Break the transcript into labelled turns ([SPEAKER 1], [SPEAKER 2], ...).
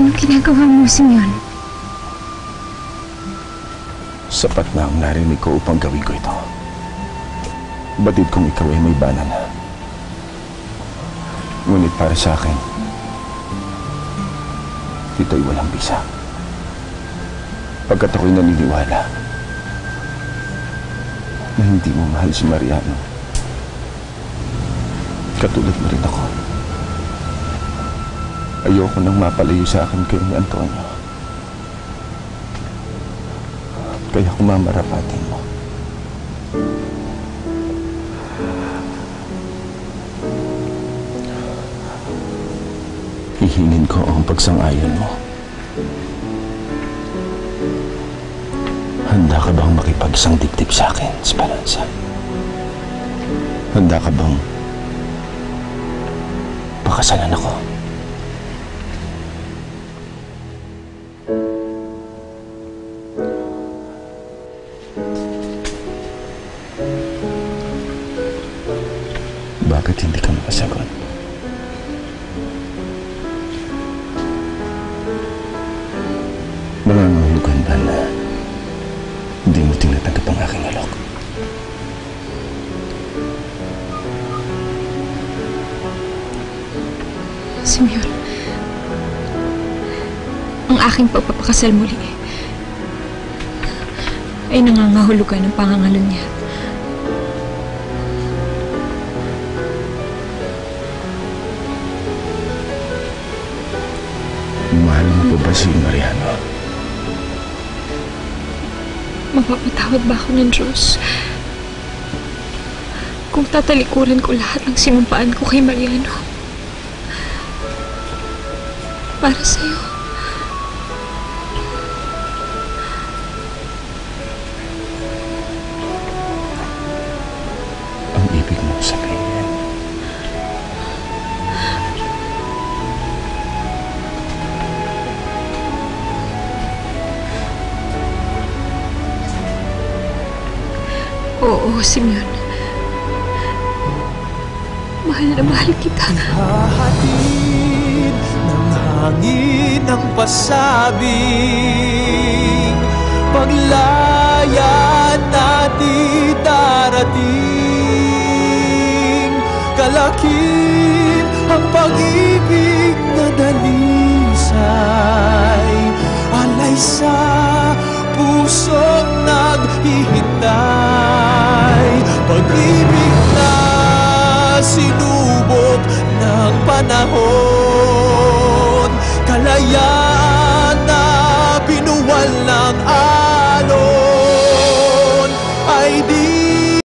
[SPEAKER 1] Anong ginagawa mo, Simeon?
[SPEAKER 2] Sapat na ang narinig ko upang gawin ko ito. Batid kong ikaw ay may banal. Ngunit para sa akin, ito'y walang bisa. Pagkat ako'y naniniwala na hindi mo mahal si Mariano. Katulad mo rin ako. Ayoko nang mapalayo sa akin kayo ni Antonio. Kaya kumamarapatin mo. Hihingin ko ang pagsang-ayon mo. Handa ka bang makipagsang dibdib sa akin, Esperanza? Handa ka bang pakasalan ako? Bakit hindi ka makasagot? Nangangahulugan ba na hindi mo tinatanggap ang aking alok?
[SPEAKER 1] Simeon, ang aking pagpapakasal muli ay nangangahulugan ng pangangalo niya.
[SPEAKER 2] Mahal mo pa ba si Mariano?
[SPEAKER 1] Mapapatawad ba ako ng Diyos? Kung tatalikuran ko lahat ng sinumpaan ko kay Mariano. Para sa'yo.
[SPEAKER 2] Ang ibig mong sabihin.
[SPEAKER 1] Oo, Simeon. Mahal na mahal kita.
[SPEAKER 3] Hahatid ng hangin ng pasabing Paglaya natin darating Kalakip ang pag-ibig na dalisay Alay sa pusong naghihintay sinubok ng panahon. Kalayaan na binuwal ng alon Ay di